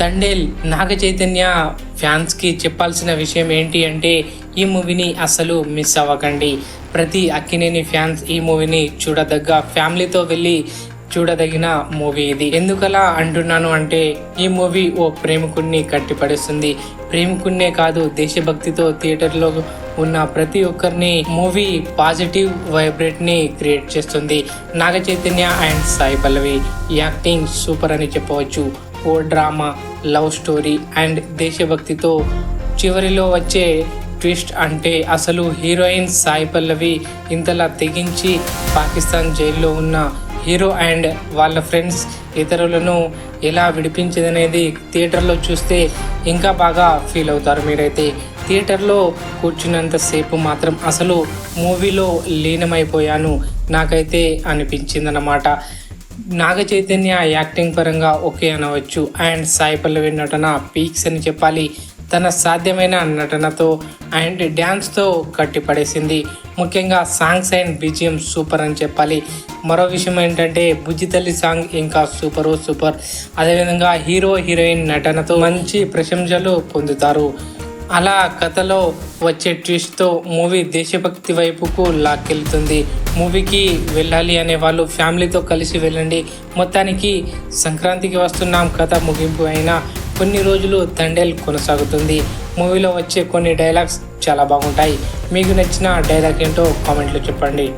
తండేల్ నాగ చైతన్య ఫ్యాన్స్కి చెప్పాల్సిన విషయం ఏంటి అంటే ఈ మూవీని అసలు మిస్ అవ్వకండి. ప్రతి అక్కినేని ఫ్యాన్స్ ఈ మూవీని చూడదగ్గ ఫ్యామిలీతో వెళ్ళి చూడదగిన మూవీ ఇది. ఎందుకలా అంటున్నాను అంటే ఈ మూవీ ఓ ప్రేమికుణ్ణి కట్టిపడేస్తుంది. ప్రేమికున్నే కాదు దేశభక్తితో థియేటర్లో ఉన్న ప్రతి ఒక్కరిని మూవీ పాజిటివ్ వైబ్రేట్ని క్రియేట్ చేస్తుంది. Naga Chaitanya and Sai Pallavi acting super అని చెప్పవచ్చు. ఓ డ్రామా లవ్ స్టోరీ అండ్ దేశభక్తితో చివరిలో వచ్చే ట్విస్ట్ అంటే అసలు హీరోయిన్ సాయి పల్లవి ఇంతలా తెగించి పాకిస్తాన్ జైల్లో ఉన్న హీరో అండ్ వాళ్ళ ఫ్రెండ్స్ ఇతరులను ఎలా విడిపించిందనేది థియేటర్లో చూస్తే ఇంకా బాగా ఫీల్ అవుతారు మీరైతే. థియేటర్లో కూర్చున్నంతసేపు మాత్రం అసలు మూవీలో లీనమైపోయాను నాకైతే అనిపించిందన్నమాట. నాగ చైతన్య యాక్టింగ్ పరంగా ఓకే అనవచ్చు. అండ్ సాయి పల్లవి నటన పీక్స్ అని చెప్పాలి. తన సాధ్యమైన నటనతో అండ్ డ్యాన్స్తో కట్టిపడేసింది ముఖ్యంగా సాంగ్స్ అండ్ బీజిఎం సూపర్ అని చెప్పాలి. మరో విషయం ఏంటంటే బుజ్జి తల్లి సాంగ్ ఇంకా సూపరు సూపర్. అదేవిధంగా హీరో హీరోయిన్ నటనతో మంచి ప్రశంసలు పొందుతారు. అలా కథలో వచ్చే ట్విస్ట్తో మూవీ దేశభక్తి వైపుకు లాక్కెళ్తుంది. మూవీకి వెళ్ళాలి అనే వాళ్ళు ఫ్యామిలీతో కలిసి వెళ్ళండి. మొత్తానికి సంక్రాంతికి వస్తున్నాం కథ ముగింపు అయినా కొన్ని రోజులు తండేల్ కొనసాగుతుంది. మూవీలో వచ్చే కొన్ని డైలాగ్స్ చాలా బాగుంటాయి. మీకు నచ్చిన డైలాగ్ ఏంటో కామెంట్లో చెప్పండి.